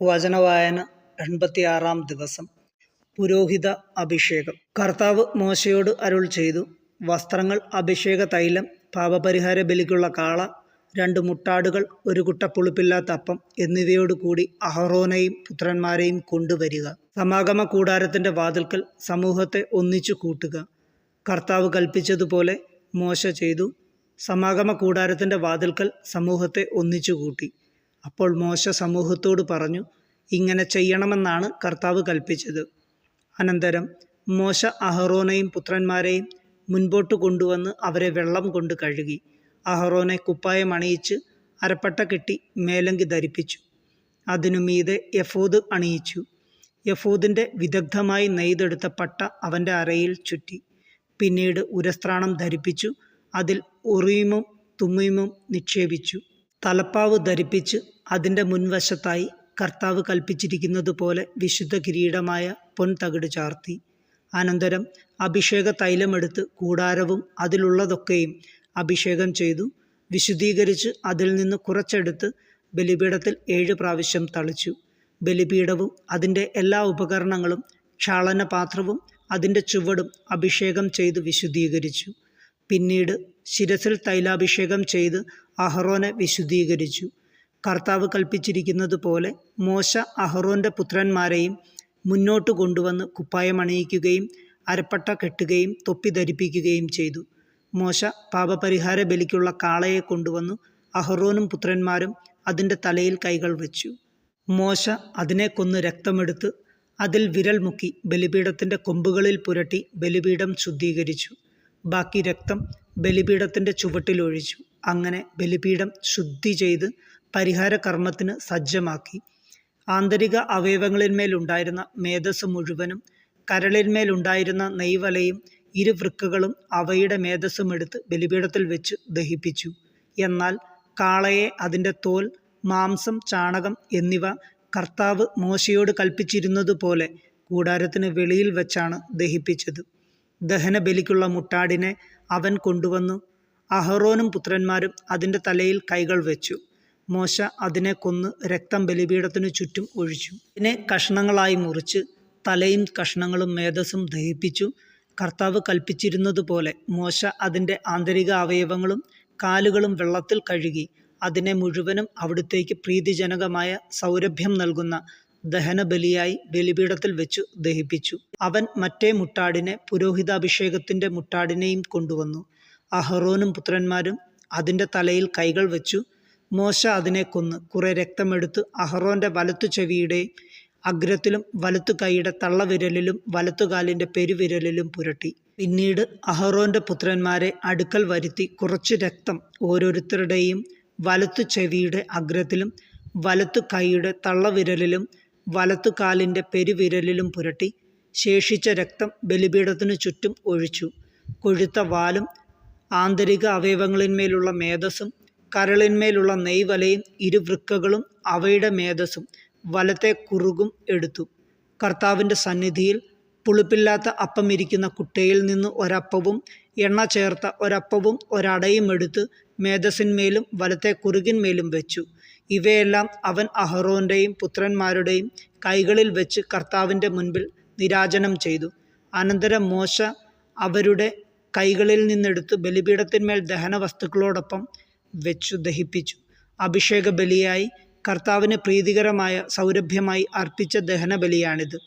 വചനവായന എൺപത്തിയാറാം ദിവസം. പുരോഹിത അഭിഷേകം. കർത്താവ് മോശയോട് അരുൾ ചെയ്തു വസ്ത്രങ്ങൾ അഭിഷേക തൈലം പാപപരിഹാര ബലിക്കുള്ള കാള രണ്ട് മുട്ടാടുകൾ ഒരു കുട്ട പുളിപ്പില്ലാത്ത അപ്പം എന്നിവയോട് കൂടി അഹറോനെയും പുത്രന്മാരെയും കൊണ്ടുവരിക. സമാഗമ കൂടാരത്തിന്റെ വാതിൽക്കൽ സമൂഹത്തെ ഒന്നിച്ചു കൂട്ടുക. കർത്താവ് കൽപ്പിച്ചതുപോലെ മോശ ചെയ്തു സമാഗമ കൂടാരത്തിന്റെ വാതിൽക്കൽ സമൂഹത്തെ ഒന്നിച്ചു കൂട്ടി. അപ്പോൾ മോശ സമൂഹത്തോട് പറഞ്ഞു ഇങ്ങനെ ചെയ്യണമെന്നാണ് കർത്താവ് കൽപ്പിച്ചത്. അനന്തരം മോശ അഹറോനെയും പുത്രന്മാരെയും മുൻപോട്ട് കൊണ്ടുവന്ന് അവരെ വെള്ളം കൊണ്ട് കഴുകി. അഹറോനെ കുപ്പായം അണിയിച്ച് അരപ്പട്ട കെട്ടി മേലങ്കി ധരിപ്പിച്ചു. അതിനു മീതെ യഫൂദ് അണിയിച്ചു. യഫൂദിന്റെ വിദഗ്ധമായി നെയ്തെടുത്ത പട്ട അവന്റെ അരയിൽ ചുറ്റി. പിന്നീട് ഉരസ്ത്രാണം ധരിപ്പിച്ചു. അതിൽ ഉറിയുമും തുമ്മീമും നിക്ഷേപിച്ചു. തലപ്പാവ് ധരിപ്പിച്ച് അതിന്റെ മുൻവശത്തായി കർത്താവ് കൽപ്പിച്ചിരിക്കുന്നതുപോലെ വിശുദ്ധ കിരീടമായ പൊൻതകിട് ചാർത്തി. അനന്തരം അഭിഷേക തൈലമെടുത്ത് കൂടാരവും അതിലുള്ളതൊക്കെയും അഭിഷേകം ചെയ്തു. വിശുദ്ധീകരിച്ച് അതിൽ നിന്ന് കുറച്ചെടുത്ത് ബലിപീഠത്തിൽ ഏഴ് പ്രാവശ്യം തളിച്ചു. ബലിപീഠവും അതിന്റെ എല്ലാ ഉപകരണങ്ങളും ക്ഷാളനപാത്രവും അതിന്റെ ചുവടും അഭിഷേകം ചെയ്ത് വിശുദ്ധീകരിച്ചു. പിന്നീട് ശിരസിൽ തൈലാഭിഷേകം ചെയ്ത് അഹറോനെ വിശുദ്ധീകരിച്ചു. കർത്താവ് കൽപ്പിച്ചിരിക്കുന്നത് പോലെ മോശ അഹ്റോന്റെ പുത്രന്മാരെയും മുന്നോട്ട് കൊണ്ടുവന്ന് കുപ്പായം അണിയിക്കുകയും അരപ്പട്ട കെട്ടുകയും തൊപ്പി ധരിപ്പിക്കുകയും ചെയ്തു. മോശ പാപപരിഹാര ബലിക്കുള്ള കാളയെ കൊണ്ടുവന്നു അഹ്റോനും പുത്രന്മാരും അതിന്റെ തലയിൽ കൈകൾ വെച്ചു. മോശ അതിനെ കൊന്ന് രക്തമെടുത്ത് അതിൽ വിരൽ മുക്കി ബലിപീഠത്തിന്റെ കൊമ്പുകളിൽ പുരട്ടി ബലിപീഠം ശുദ്ധീകരിച്ചു. ബാക്കി രക്തം ബലിപീഠത്തിന്റെ ചുവട്ടിലൊഴിച്ചു അങ്ങനെ ബലിപീഠം ശുദ്ധി ചെയ്ത് പരിഹാര കർമ്മത്തിന് സജ്ജമാക്കി. ആന്തരിക അവയവങ്ങളിന്മേലുണ്ടായിരുന്ന മേധസ് മുഴുവനും കരളിന്മേലുണ്ടായിരുന്ന നെയ്വലയും ഇരു വൃക്കകളും അവയുടെ മേധസ്സും എടുത്ത് ബലിപീഠത്തിൽ വെച്ച് ദഹിപ്പിച്ചു. എന്നാൽ കാളയെ അതിന്റെ തോൽ മാംസം ചാണകം എന്നിവ കർത്താവ് മോശയോട് കൽപ്പിച്ചിരുന്നതുപോലെ കൂടാരത്തിന് വെളിയിൽ വെച്ചാണ് ദഹിപ്പിച്ചത്. ദഹന ബലിക്കുള്ള മുട്ടാടിനെ അവൻ കൊണ്ടുവന്നു. അഹറോനും പുത്രന്മാരും അതിന്റെ തലയിൽ കൈകൾ വെച്ചു. മോശ അതിനെ കൊന്ന് രക്തം ബലിപീഠത്തിനു ചുറ്റും ഒഴിച്ചു. അതിനെ കഷ്ണങ്ങളായി മുറിച്ച് തലയും കഷ്ണങ്ങളും മേധസ്സും ദഹിപ്പിച്ചു. കർത്താവ് കൽപ്പിച്ചിരുന്നതുപോലെ മോശ അതിന്റെ ആന്തരിക അവയവങ്ങളും കാലുകളും വെള്ളത്തിൽ കഴുകി അതിനെ മുഴുവനും അവിടുത്തേക്ക് പ്രീതിജനകമായ സൗരഭ്യം നൽകുന്ന ദഹനബലിയായി ബലിപീഠത്തിൽ വെച്ചു ദഹിപ്പിച്ചു. അവൻ മറ്റേ മുട്ടാടിനെ പുരോഹിതാഭിഷേകത്തിന്റെ മുട്ടാടിനെയും കൊണ്ടുവന്നു. അഹറോനും പുത്രന്മാരും അതിന്റെ തലയിൽ കൈകൾ വെച്ചു. മോശ അതിനെ കൊന്ന്. കുറെ രക്തമെടുത്ത് അഹറോന്റെ വലത്തു ചെവിയുടെയും അഗ്രത്തിലും വലത്തു കൈയുടെ തള്ളവിരലിലും വലത്തുകാലിന്റെ പെരുവിരലിലും പുരട്ടി. പിന്നീട് അഹറോന്റെ പുത്രന്മാരെ അടുക്കൽ വരുത്തി കുറച്ച് രക്തം ഓരോരുത്തരുടെയും വലത്തു ചെവിയുടെ അഗ്രത്തിലും വലത്തു കൈയുടെ തള്ളവിരലിലും വലത്തു കാലിന്റെ പെരുവിരലിലും പുരട്ടി. ശേഷിച്ച രക്തം ബലിപീഠത്തിനു ചുറ്റും ഒഴിച്ചു. കൊഴുത്ത വാലും ആന്തരിക അവയവങ്ങളിന്മേലുള്ള മേധസ്സും കരളിന്മേലുള്ള നെയ്വലയും ഇരുവൃക്കകളും അവയുടെ മേധസ്സും വലത്തെ കുറുകും എടുത്തു. കർത്താവിന്റെ സന്നിധിയിൽ പുളിപ്പില്ലാത്ത അപ്പം ഇരിക്കുന്ന കുട്ടയിൽ നിന്ന് ഒരപ്പവും എണ്ണ ചേർത്ത ഒരപ്പവും ഒരടയും എടുത്ത് മേധസ്സിന്മേലും വലത്തെ കുറുകിന്മേലും വെച്ചു. ഇവയെല്ലാം അവൻ അഹറോന്റെയും പുത്രന്മാരുടെയും കൈകളിൽ വെച്ച് കർത്താവിന്റെ മുൻപിൽ നിരാജനം ചെയ്തു. അനന്തരം മോശ അവരുടെ കൈകളിൽ നിന്നെടുത്ത് ബലിപീഠത്തിന്മേൽ ദഹന വസ്തുക്കളോടൊപ്പം വെച്ചു ദഹിപ്പിച്ചു. അഭിഷേക ബലിയായി കർത്താവിന് പ്രീതികരമായ സൗരഭ്യമായി അർപ്പിച്ച ദഹന ബലിയാണിത്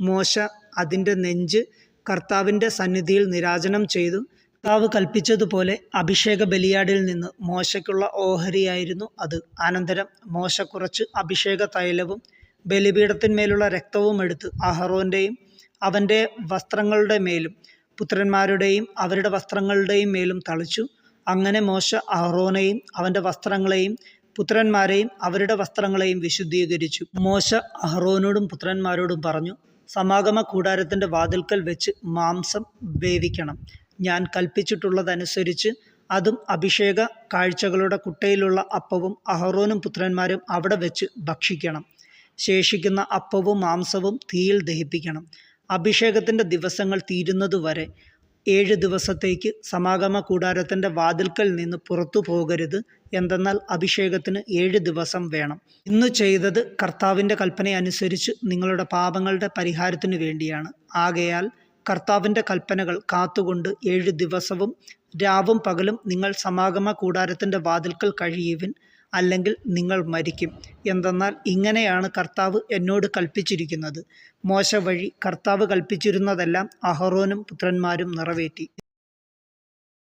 മോശ അതിന്റെ നെഞ്ച് കർത്താവിന്റെ സന്നിധിയിൽ നിരാജനം ചെയ്തു. കർത്താവ് കൽപ്പിച്ചതുപോലെ അഭിഷേക ബലിയാടിൽ നിന്ന് മോശയ്ക്കുള്ള ഓഹരിയായിരുന്നു അത്. അനന്തരം മോശ കുറച്ച് അഭിഷേക തൈലവും ബലിപീഠത്തിന്മേലുള്ള രക്തവും എടുത്ത് അഹറോന്റെയും അവന്റെ വസ്ത്രങ്ങളുടെ മേലും പുത്രന്മാരുടെയും അവരുടെ വസ്ത്രങ്ങളുടെയും മേലും തളിച്ചു. അങ്ങനെ മോശ അഹ്റോനെയും അവന്റെ വസ്ത്രങ്ങളെയും പുത്രന്മാരെയും അവരുടെ വസ്ത്രങ്ങളെയും വിശുദ്ധീകരിച്ചു. മോശ അഹ്റോനോടും പുത്രന്മാരോടും പറഞ്ഞു സമാഗമ കൂടാരത്തിന്റെ വാതിൽക്കൽ വെച്ച് മാംസം വേവിക്കണം. ഞാൻ കൽപ്പിച്ചിട്ടുള്ളതനുസരിച്ച് അതും അഭിഷേക കാഴ്ചകളുടെ കുട്ടയിലുള്ള അപ്പവും അഹറോനും പുത്രന്മാരും അവിടെ വെച്ച് ഭക്ഷിക്കണം. ശേഷിക്കുന്ന അപ്പവും മാംസവും തീയിൽ ദഹിപ്പിക്കണം. അഭിഷേകത്തിന്റെ ദിവസങ്ങൾ തീരുന്നതുവരെ ഏഴ് ദിവസത്തേക്ക് സമാഗമ കൂടാരത്തിന്റെ വാതിൽക്കൽ നിന്ന് പുറത്തു പോകരുത്. എന്തെന്നാൽ അഭിഷേകത്തിന് ഏഴ് ദിവസം വേണം. ഇന്ന് ചെയ്തത് കർത്താവിന്റെ കൽപ്പന അനുസരിച്ച് നിങ്ങളുടെ പാപങ്ങളുടെ പരിഹാരത്തിനു വേണ്ടിയാണ്. ആകയാൽ കർത്താവിന്റെ കൽപ്പനകൾ കാത്തുകൊണ്ട് ഏഴ് ദിവസവും രാവും പകലും നിങ്ങൾ സമാഗമ കൂടാരത്തിന്റെ വാതിൽക്കൽ കഴിയുവിൻ. അല്ലെങ്കിൽ നിങ്ങൾ മരിക്കും. എന്തെന്നാൽ ഇങ്ങനെയാണ് കർത്താവ് എന്നോട് കൽപ്പിച്ചിരിക്കുന്നത്. മോശ വഴി കർത്താവ് കൽപ്പിച്ചിരുന്നതെല്ലാം അഹറോനും പുത്രന്മാരും നിറവേറ്റി.